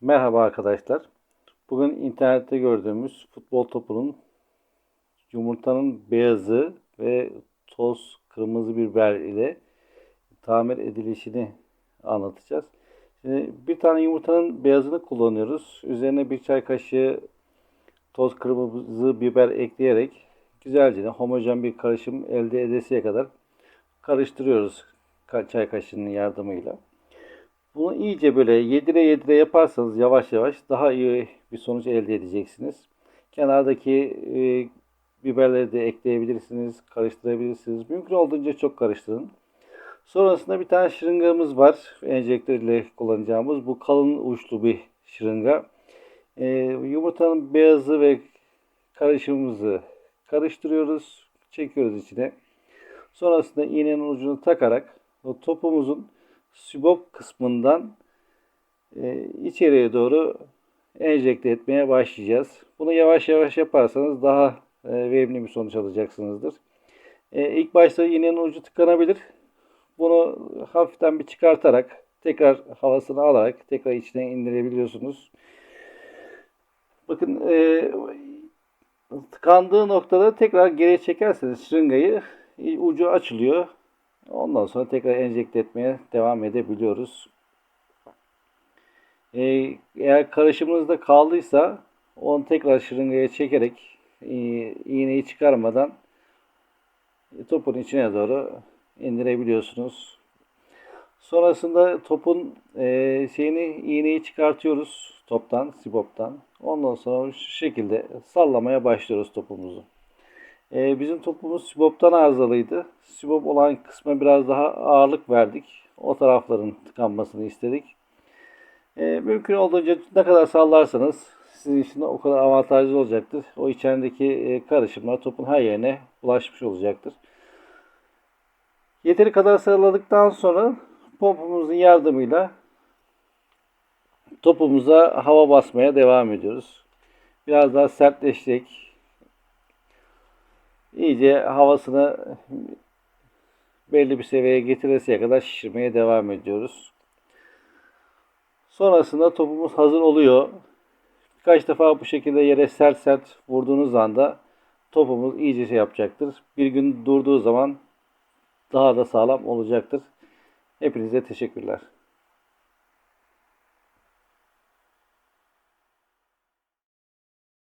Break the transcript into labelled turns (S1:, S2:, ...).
S1: Merhaba arkadaşlar. Bugün internette gördüğümüz futbol topunun yumurtanın beyazı ve toz kırmızı biber ile tamir edilişini anlatacağız. Şimdi bir tane yumurtanın beyazını kullanıyoruz. Üzerine bir çay kaşığı toz kırmızı biber ekleyerek güzelce homojen bir karışım elde edesiye kadar karıştırıyoruz ka- çay kaşığının yardımıyla. Bunu iyice böyle yedire yedire yaparsanız yavaş yavaş daha iyi bir sonuç elde edeceksiniz. Kenardaki e, biberleri de ekleyebilirsiniz, karıştırabilirsiniz. Mümkün olduğunca çok karıştırın. Sonrasında bir tane şırıngamız var. Enjektör ile kullanacağımız. Bu kalın uçlu bir şırınga. E, yumurtanın beyazı ve karışımımızı karıştırıyoruz. Çekiyoruz içine. Sonrasında iğnenin ucunu takarak o topumuzun sibop kısmından e, içeriye doğru enjekte etmeye başlayacağız. Bunu yavaş yavaş yaparsanız daha e, verimli bir sonuç alacaksınızdır. E, ilk başta iğnenin ucu tıkanabilir. Bunu hafiften bir çıkartarak tekrar havasını alarak tekrar içine indirebiliyorsunuz. Bakın e, tıkandığı noktada tekrar geriye çekerseniz şırıngayı ucu açılıyor. Ondan sonra tekrar enjekte etmeye devam edebiliyoruz. Ee, eğer karışımınızda kaldıysa onu tekrar şırıngaya çekerek e, iğneyi çıkarmadan topun içine doğru indirebiliyorsunuz. Sonrasında topun e, şeyini iğneyi çıkartıyoruz toptan, siboptan. Ondan sonra şu şekilde sallamaya başlıyoruz topumuzu. Ee, bizim topumuz Sibop'tan arızalıydı. Sibop olan kısma biraz daha ağırlık verdik. O tarafların tıkanmasını istedik. Ee, mümkün olduğunca ne kadar sallarsanız sizin için de o kadar avantajlı olacaktır. O içerideki e, karışımlar topun her yerine ulaşmış olacaktır. Yeteri kadar salladıktan sonra pompumuzun yardımıyla topumuza hava basmaya devam ediyoruz. Biraz daha sertleşecek, iyice havasını belli bir seviyeye getiresiye kadar şişirmeye devam ediyoruz. Sonrasında topumuz hazır oluyor. Birkaç defa bu şekilde yere sert sert vurduğunuz anda topumuz iyice şey yapacaktır. Bir gün durduğu zaman daha da sağlam olacaktır. Hepinize teşekkürler.